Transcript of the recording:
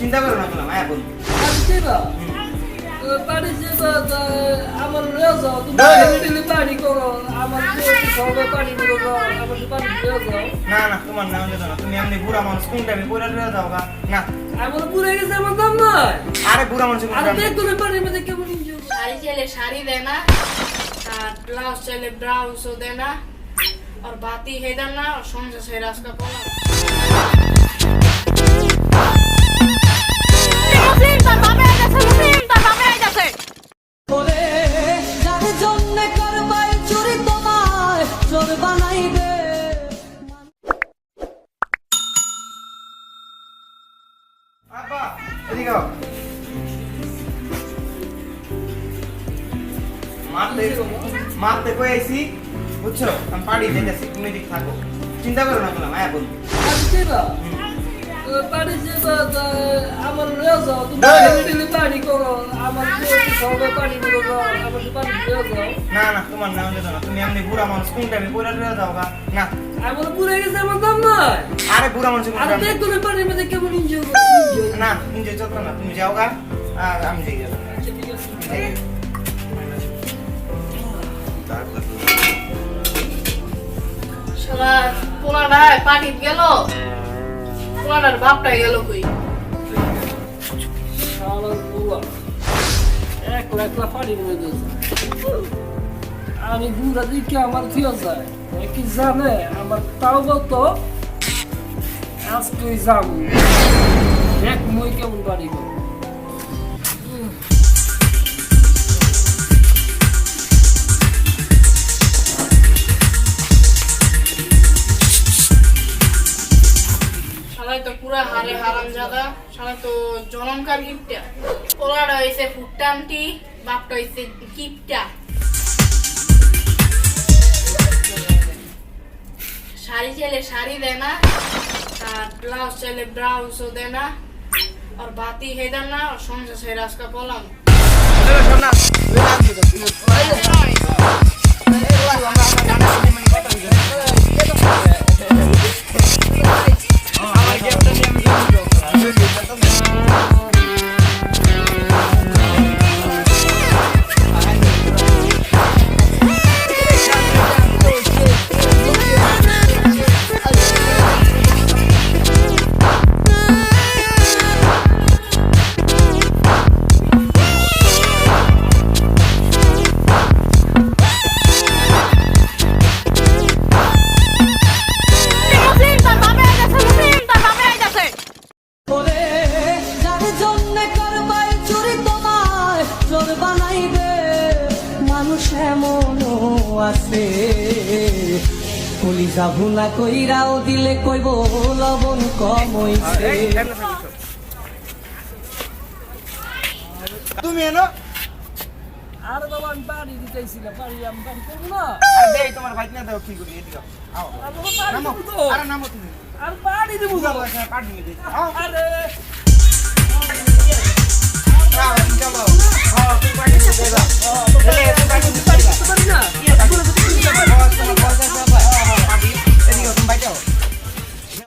চিন্তা করো না হ্যাঁ বলব। বাড়ি যাবা বাড়ি যাবা তা আমার লয়ে যাও তুমি না। মিডিলে বাড়ি করো আমার সবে বাড়ি করো আমার বাড়ি লয়ে যাও। না না তোমার নাম যেত না তুমি এমনি বুড়া মানুষ কোন টাইমে পড়ে রয়ে যাও গা না। আমার পুরে গেছে আমার দাম নয় আরে বুড়া মানুষ কোন টাইমে দেখ তুমি বাড়ির মধ্যে কেমন enjoy শাড়ি চাইলে শাড়ি দেয় না আর ব্লাউজ চাইলে ব্লাউজও দেয় না আর বাতি হে না আর সংসার সেই রাস্তা এদিকে। মারতে মারতে কই আইছি? বুঝছ? আমি পাড়ি যেতেছি তুমি এদিক থাকো। চিন্তা করো না হ্যাঁ বলব বাড়ি যাবা আমার লয়ে যাও। তুমি না। বাড়ি করো। আমার সবে বাড়ি করো আমার বাড়ি লয়ে যাও। না না তোমার নাম যেত না। তুমি এমনি বুড়া মানুষ কোন টাইমে পড়ে যাও গা না আমার পুরে গেছে আমার দাম নয়। আরে বুড়া মানুষ আর দেখ তুমি বাড়ির মধ্যে কেমন এনজয় করো না তুমি যে চলতো না তুমি যাও গা আর আমি যাই যাব আচ্ছা। শালা পোলাটা পাটিত গেল? পোলাটার বাপটা গেল কই? শালার বুয়া। একলা একলা পানির মধ্যে। আমি বুড়া দিকে আমার থিও যায়। কি জানে? আমার তাও বলতো আজকে যাম দেখ মুই কেমন বাড়ি তো জনমকার গিফটা পোলাটা হয়েছে ফুটটান্টি বাপটা হয়েছে কিপটা শাড়ি চাইলে শাড়ি দেয় না, আর ব্লাউজ চাইলে ব্লাউজও দেয় না, আর বাতি হে দেন না, আর সংসার সেই রাস্তা পলাম। ওরে মানুষ এমনও আছে। কলিজা ভুনা কইরাও দিলে কইব লবণ কমইছে। তুমি এনো? আর বাবা আমি বাড়ি দিতেছিল বাড়ি আমি বাড়ি করব না। আর দেই তোমার ভাই না দাও কি করি এদিকে আও। নামো। আরে নামো তুমি। আর বাড়ি দিব যাও কাট দিয়ে দে আরে। চলো হ্যাঁ তুমি বাড়ি দিয়ে দাও।